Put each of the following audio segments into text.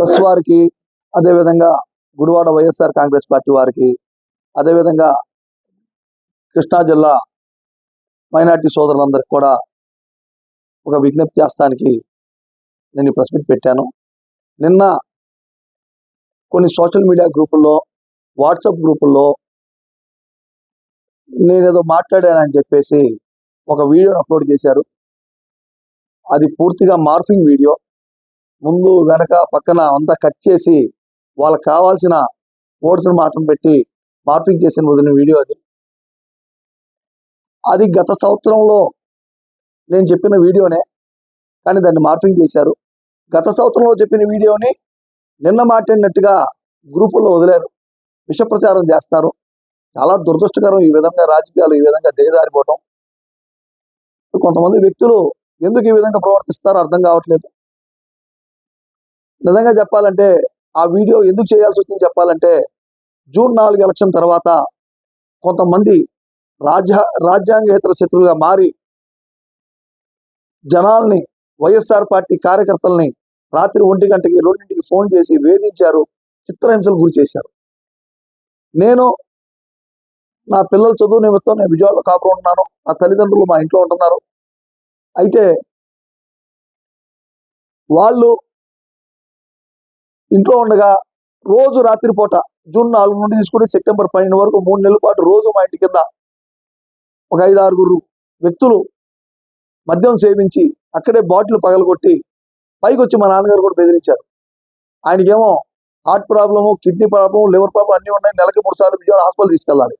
Press వారికి అదేవిధంగా Gudivada YSR Congress party వారికి అదేవిధంగా కృష్ణా జిల్లా మైనార్టీ సోదరులందరికీ కూడా ఒక విజ్ఞప్తి చేస్తానికి నేను ఈ ప్రెస్ మీట్ పెట్టాను. నిన్న కొన్ని సోషల్ మీడియా గ్రూపుల్లో వాట్సాప్ గ్రూపుల్లో నేనేదో మాట్లాడానని చెప్పేసి ఒక వీడియోని అప్లోడ్ చేశారు. అది పూర్తిగా మార్ఫింగ్ వీడియో. ముందు వెనక పక్కన అంతా కట్ చేసి వాళ్ళకి కావాల్సిన ఓట్స్ను మాటను పెట్టి మార్పింగ్ చేసిన వదిలిన వీడియో అది. అది గత సంవత్సరంలో నేను చెప్పిన వీడియోనే కానీ దాన్ని మార్పింగ్ చేశారు. గత సంవత్సరంలో చెప్పిన వీడియోని నిన్న మాట్లాడినట్టుగా గ్రూపుల్లో వదిలేరు. విషప్రచారం చేస్తారు. చాలా దురదృష్టకరం ఈ విధంగా రాజకీయాలు ఈ విధంగా దిగజారిపోవటం. కొంతమంది వ్యక్తులు ఎందుకు ఈ విధంగా ప్రవర్తిస్తారో అర్థం కావట్లేదు. నిజంగా చెప్పాలంటే ఆ వీడియో ఎందుకు చేయాల్సి వచ్చింది చెప్పాలంటే జూన్ నాలుగు ఎలక్షన్ తర్వాత కొంతమంది రాజ్య రాజ్యాంగేతర శత్రువులుగా మారి జనాల్ని వైఎస్ఆర్ పార్టీ కార్యకర్తల్ని రాత్రి ఒంటి గంటకి రెండింటికి ఫోన్ చేసి వేధించారు చిత్రహింసలు గురి చేశారు. నేను నా పిల్లల చదువు నిమిత్తం నేను విజయవాడలో కాపురం ఉంటున్నాను నా తల్లిదండ్రులు మా ఇంట్లో ఉంటున్నారు. అయితే వాళ్ళు ఇంట్లో ఉండగా రోజు రాత్రిపూట జూన్ నాలుగు నుండి తీసుకుని సెప్టెంబర్ పన్నెండు వరకు మూడు నెలల పాటు రోజు మా ఇంటి కింద ఒక ఐదు ఆరుగురు వ్యక్తులు మద్యం సేవించి అక్కడే బాటిల్ పగలగొట్టి పైకి వచ్చి మా నాన్నగారు కూడా బెదిరించారు. ఆయనకేమో heart problem kidney problem liver problem అన్నీ ఉన్నాయి. నెలకి మూడు సార్లు విజయవాడ హాస్పిటల్ తీసుకెళ్ళాలి.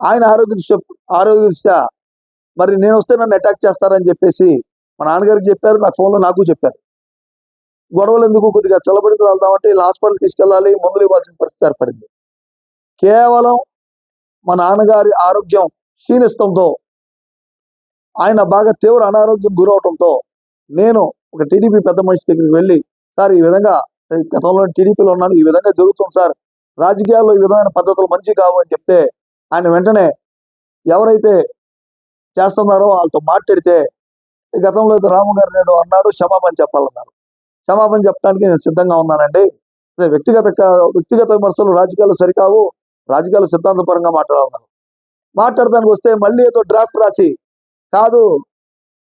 ఆయన ఆరోగ్య దృష్ట్యా ఆరోగ్య దృష్ట్యా మరి నేను వస్తే నన్ను అటాక్ చేస్తారని చెప్పేసి మా నాన్నగారికి చెప్పారు. నా ఫోన్లో నాకు చెప్పారు. గొడవలు ఎందుకు కొద్దిగా చల్లబడికి వెళ్దామంటే వీళ్ళు హాస్పిటల్ తీసుకెళ్ళాలి మందులు ఇవ్వాల్సిన పరిస్థితి ఏర్పడింది. కేవలం మా నాన్నగారి ఆరోగ్యం క్షీణిస్తంతో ఆయన బాగా తీవ్ర అనారోగ్యం గురవటంతో నేను ఒక టీడీపీ పెద్ద మనిషి దగ్గరికి వెళ్ళి సార్ ఈ విధంగా గతంలో టీడీపీలో ఉన్నాను ఈ విధంగా జరుగుతుంది సార్ రాజకీయాల్లో ఈ విధమైన పద్ధతులు మంచి కావు అని చెప్తే ఆయన వెంటనే ఎవరైతే చేస్తున్నారో వాళ్ళతో మాట్లాడితే "ఈ గతంలో అయితే రాము గారు నేను అన్నాడు క్షమాపణ చెప్పాలన్నారు. క్షమాపణ చెప్పడానికి నేను సిద్ధంగా ఉన్నానండి. వ్యక్తిగత వ్యక్తిగత విమర్శలు రాజకీయాలు సరికావు. రాజకీయాలు సిద్ధాంతపరంగా మాట్లాడాలన్నారు మాట్లాడడానికి వస్తే మళ్ళీ ఏదో డ్రాఫ్ట్ రాసి కాదు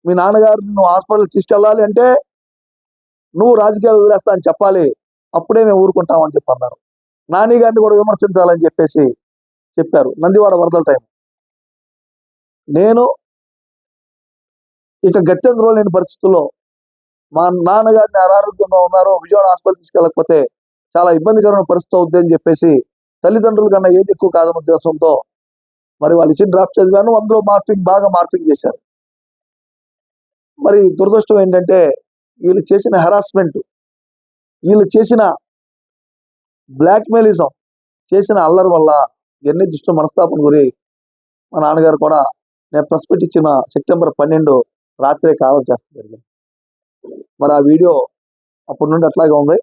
మీ నాన్నగారు నువ్వు హాస్పిటల్ తీసుకెళ్ళాలి అంటే నువ్వు రాజకీయాలు వదిలేస్తా అని చెప్పాలి. అప్పుడే మేము ఊరుకుంటామని చెప్పి అన్నారు నాని గారిని కూడా విమర్శించాలని చెప్పేసి చెప్పారు. నందివాడ వరదల టైం. నేను ఇక గత్యంతరం లేని పరిస్థితుల్లో మా నాన్నగారిని అనారోగ్యంగా ఉన్నారు విజయవాడ హాస్పిటల్ తీసుకెళ్ళకపోతే చాలా ఇబ్బందికరమైన పరిస్థితి అవుద్ది అని చెప్పేసి తల్లిదండ్రుల కన్నా ఏది ఎక్కువ కాదన్న ఉద్దేశంతో మరి వాళ్ళు ఇచ్చిన డ్రాఫ్ట్ చదివాను అందులో మార్పింగ్ బాగా మార్పింగ్ చేశారు. మరి దురదృష్టం ఏంటంటే వీళ్ళు చేసిన హెరాస్మెంట్ వీళ్ళు చేసిన బ్లాక్మెయిలిజం చేసిన అల్లరి వల్ల ఎన్ని దుష్ట మనస్తాపన గురి మా నాన్నగారు కూడా నేను ప్రెస్ మీట్ ఇచ్చిన సెప్టెంబర్ పన్నెండు రాత్రే కాలం చేస్తూ జరిగింది. మరి ఆ వీడియో అప్పటి నుండి అట్లాగే ఉంది.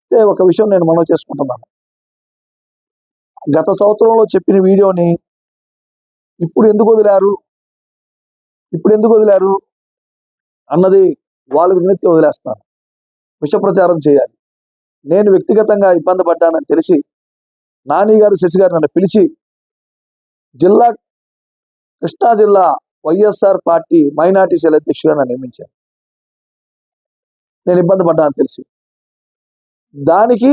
అయితే ఒక విషయం నేను మనవి చేసుకుంటున్నాను. గత సంవత్సరంలో చెప్పిన వీడియోని ఇప్పుడు ఎందుకు వదిలారు? ఇప్పుడు ఎందుకు వదిలారు? అన్నది వాళ్ళ విజ్ఞప్తి వదిలేస్తాను విష ప్రచారం చేయాలి. నేను వ్యక్తిగతంగా ఇబ్బంది పడ్డానని తెలిసి నాని గారు శశి గారు నన్ను పిలిచి జిల్లా కృష్ణా జిల్లా వైఎస్ఆర్ పార్టీ మైనార్టీ సెల్ అధ్యక్షుడిగా నన్ను నియమించారు. నేను ఇబ్బంది పడ్డాను తెలిసి. దానికి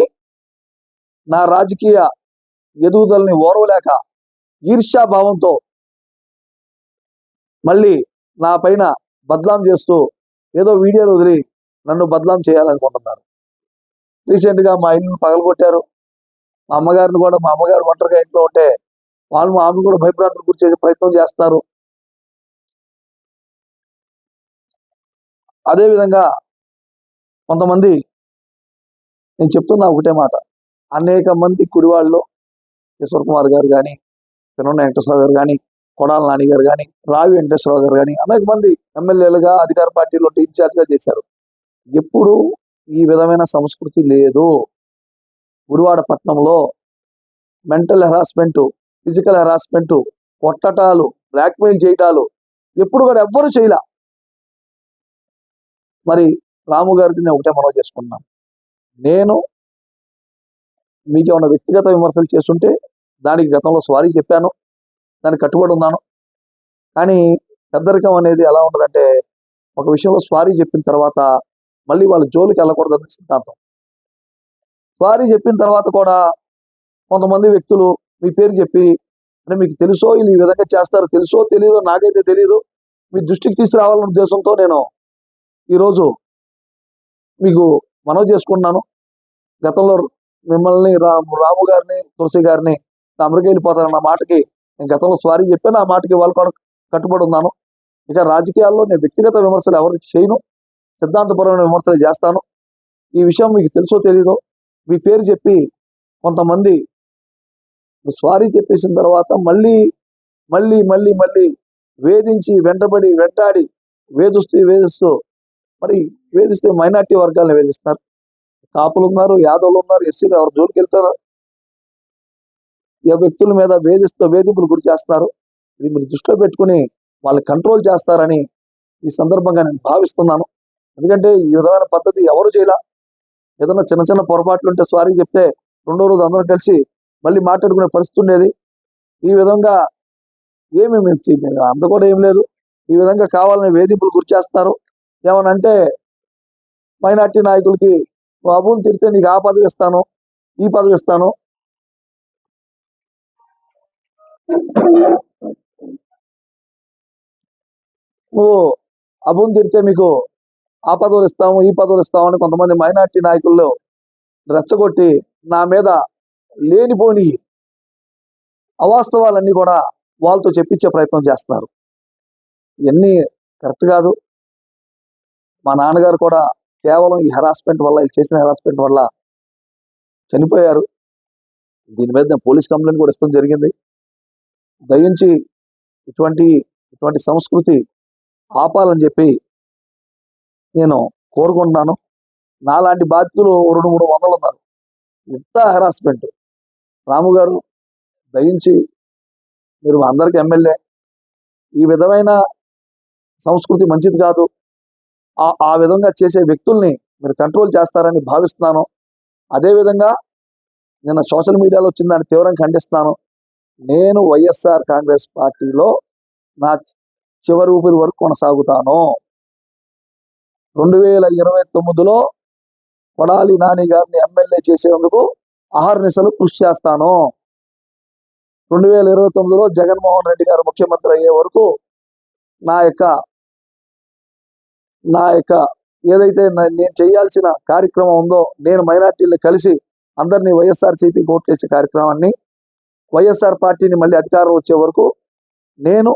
నా రాజకీయ ఎదుగుదలని ఓర్వలేక ఈర్ష్యాభావంతో మళ్ళీ నా పైన బద్లాం చేస్తూ ఏదో వీడియోలు వదిలి నన్ను బద్లాం చేయాలనుకుంటున్నారు. రీసెంట్గా మా ఇల్లు పగలగొట్టారు. మా అమ్మగారిని కూడా మా అమ్మగారు ఒంటరిగా ఇంట్లో ఉంటే వాళ్ళు మా ఆమె కూడా భయభ్రాంతులు గురి చేసే ప్రయత్నం చేస్తారు. అదేవిధంగా కొంతమంది నేను చెప్తున్నా ఒకటే మాట. అనేక మంది కుడివాళ్ళు కిషోర్ కుమార్ గారు కానీ పిన్నొన్న వెంకటేశ్వరరావు గారు కానీ కొడాల నాని గారు కానీ రావి వెంకటేశ్వరరావు గారు కానీ అనేక మంది ఎమ్మెల్యేలుగా అధికార పార్టీలో ఇన్ఛార్జ్గా చేశారు. ఎప్పుడు ఈ విధమైన సంస్కృతి లేదు. గుడివాడ పట్నంలో మెంటల్ హెరాస్మెంటు ఫిజికల్ హెరాస్మెంటు కొట్టటాలు బ్లాక్మెయిల్ చేయటాలు ఎప్పుడు కూడా ఎవ్వరూ చేయలే. మరి రాము గారికి నేను ఒకటే మనవి చేసుకున్నాను నేను మీకు ఏమైనా వ్యక్తిగత విమర్శలు చేస్తుంటే దానికి గతంలో స్వారీ చెప్పాను దానికి కట్టుబడి ఉన్నాను. కానీ పెద్దరికం అనేది ఎలా ఉంటుందంటే ఒక విషయంలో స్వారీ చెప్పిన తర్వాత మళ్ళీ వాళ్ళ జోలికి వెళ్ళకూడదని సిద్ధాంతం. స్వారీ చెప్పిన తర్వాత కూడా కొంతమంది వ్యక్తులు మీ పేరు చెప్పి అంటే మీకు తెలుసో వీళ్ళు ఈ విధంగా చేస్తారు తెలుసో తెలియదో నాకైతే తెలియదు మీ దృష్టికి తీసుకురావాలనే ఉద్దేశంతో నేను ఈరోజు మీకు మనవి చేసుకున్నాను గతంలో మిమ్మల్ని రాము రాము గారిని తులసి గారిని అమెరికా వెళ్ళిపోతారన్న మాటకి నేను గతంలో స్వారీ చెప్పాను. ఆ మాటకి వాళ్ళు కూడా కట్టుబడి ఉన్నాను. ఇక రాజకీయాల్లో నేను వ్యక్తిగత విమర్శలు ఎవరికి చేయను. సిద్ధాంతపరమైన విమర్శలు చేస్తాను. ఈ విషయం మీకు తెలుసో తెలీదో మీ పేరు చెప్పి కొంతమంది స్వారీ చెప్పేసిన తర్వాత మళ్ళీ మళ్ళీ మళ్ళీ మళ్ళీ వేధించి వెంటబడి వెంటాడి వేధిస్తూ వేధిస్తూ మరి వేధిస్తే మైనార్టీ వర్గాలను వేధిస్తున్నారు కాపులు ఉన్నారు యాదవులు ఉన్నారు ఎస్సీలు ఎవరు జోలికి వెళ్తారు? ఈ వ్యక్తుల మీద వేధిస్తూ వేధింపులు గురి చేస్తున్నారు ఇది మీరు దృష్టిలో పెట్టుకుని వాళ్ళు కంట్రోల్ చేస్తారని ఈ సందర్భంగా నేను భావిస్తున్నాను. ఎందుకంటే ఈ విధమైన పద్ధతి ఎవరు చేయలా? ఏదైనా చిన్న చిన్న పొరపాట్లు ఉంటే సారీ చెప్తే రెండో రోజు అందరం కలిసి మళ్ళీ మాట్లాడుకునే పరిస్థితి ఉండేది. ఈ విధంగా ఏమి మేము అంత కూడా ఏం లేదు. ఈ విధంగా కావాలని వేధింపులు గురి చేస్తారు. ఏమనంటే మైనార్టీ నాయకులకి బాబుని తిరిగితే నీకు ఆ పదవి ఇస్తాను ఈ పదవి ఇస్తాను. నువ్వు అబుని తిడితే మీకు ఆ పదవులు ఇస్తాము ఈ పదవులు ఇస్తాము అని కొంతమంది మైనార్టీ నాయకుల్లో రెచ్చగొట్టి నా మీద లేనిపోని అవాస్తవాలన్నీ కూడా వాళ్ళతో చెప్పించే ప్రయత్నం చేస్తున్నారు. ఇవన్నీ కరెక్ట్ కాదు. మా నాన్నగారు కూడా కేవలం ఈ హెరాస్మెంట్ వల్ల వీళ్ళు చేసిన హెరాస్మెంట్ వల్ల చనిపోయారు. దీని మీద నేను పోలీస్ కంప్లైంట్ కూడా ఇస్తాం జరిగింది. దయించి ఇటువంటి ఇటువంటి సంస్కృతి ఆపాలని చెప్పి నేను కోరుకుంటున్నాను. నాలాంటి బాధితులు రెండు మూడు వందలు ఉన్నారు. ఇంత హెరాస్మెంట్ రాము గారు దయించి మీరు అందరికి ఎమ్మెల్యే. ఈ విధమైన సంస్కృతి మంచిది కాదు. ఆ ఆ విధంగా చేసే వ్యక్తుల్ని మీరు కంట్రోల్ చేస్తారని భావిస్తున్నాను. అదేవిధంగా నిన్న సోషల్ మీడియాలో వచ్చిన దాన్ని తీవ్రంగా ఖండిస్తున్నాను. నేను వైఎస్ఆర్ కాంగ్రెస్ పార్టీలో నా చివరి ఊపిరి వరకు కొనసాగుతాను. రెండు వేల ఇరవై తొమ్మిదిలో కొడాలి నాని గారిని ఎమ్మెల్యే చేసేందుకు అహర్నిశలు కృషి చేస్తాను. రెండు వేల ఇరవై తొమ్మిదిలో జగన్మోహన్ రెడ్డి గారు ముఖ్యమంత్రి అయ్యే వరకు నా యొక్క నా యొక్క ఏదైతే నేను చేయాల్సిన కార్యక్రమం ఉందో నేను మైనార్టీలు కలిసి అందరినీ వైఎస్ఆర్ సిపి చేసే కార్యక్రమాన్ని వైఎస్ఆర్ పార్టీని మళ్ళీ అధికారం వచ్చే వరకు నేను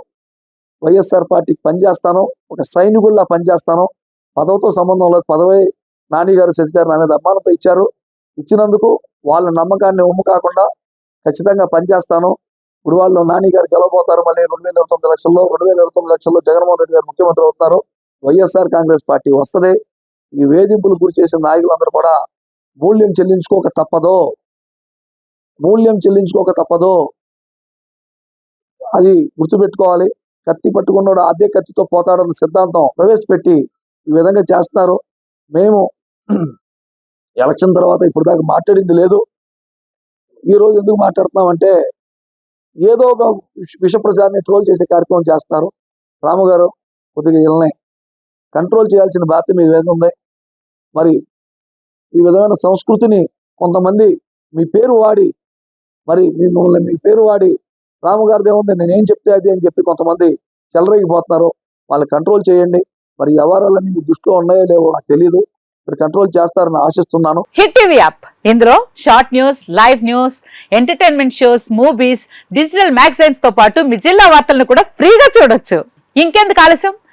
వైఎస్ఆర్ పార్టీకి పనిచేస్తాను ఒక సైనికుల్లా పనిచేస్తాను. పదవితో సంబంధం లేదు. పదవి నాని గారు నా మీద అభిమానంతో ఇచ్చారు. ఇచ్చినందుకు వాళ్ళ నమ్మకాన్ని ఉమ్ము కాకుండా ఖచ్చితంగా పనిచేస్తాను. ఇప్పుడు వాళ్ళు నాని గారు గెలవబోతారు. మళ్ళీ రెండు వేల ఇరవై తొమ్మిది లక్షల్లో రెండు వేల ఇరవై తొమ్మిది లక్షల్లో జగన్మోహన్ రెడ్డి గారు ముఖ్యమంత్రి అవుతారు. వైఎస్ఆర్ కాంగ్రెస్ పార్టీ వస్తది. ఈ వేధింపులు గురి చేసిన నాయకులందరూ కూడా మూల్యం చెల్లించుకోక తప్పదు మూల్యం చెల్లించుకోక తప్పదు అది గుర్తుపెట్టుకోవాలి. కత్తి పట్టుకున్నాడు అదే కత్తితో పోతాడన్న సిద్ధాంతం ప్రవేశపెట్టి ఈ విధంగా చేస్తారు మేము ఎలక్షన్ తర్వాత ఇప్పుడు దాకా మాట్లాడింది లేదు. ఈ రోజు ఎందుకు మాట్లాడుతున్నామంటే ఏదో ఒక విష- విష ప్రచారాన్ని ట్రోల్ చేసే కార్యక్రమం చేస్తారు రాము గారు కొద్దిగా ఇళ్ళనే కంట్రోల్ చేయాల్సిన బాధ్యత మీ మీద ఉంది. మరి ఈ విధమైన సంస్కృతిని కొంతమంది మీ పేరు వాడి మరి మిమ్మల్ని మీ పేరు వాడి రాము ఏముంది నేను ఏం చెప్తే అది అని చెప్పి కొంతమంది చెలరేగిపోతున్నారు. వాళ్ళు కంట్రోల్ చేయండి. మరి ఈ వ్యవహారాలన్నీ మీ దృష్టిలో ఉన్నాయో లేవో నాకు తెలియదు మీరు కంట్రోల్ చేస్తారని ఆశిస్తున్నాను. Hit TV app. ఇందులో short news live news entertainment shows movies digital మ్యాగజైన్స్తో పాటు మీ జిల్లా వార్తలను కూడా ఫ్రీగా చూడొచ్చు. ఇంకెందుకు ఆలస్యం?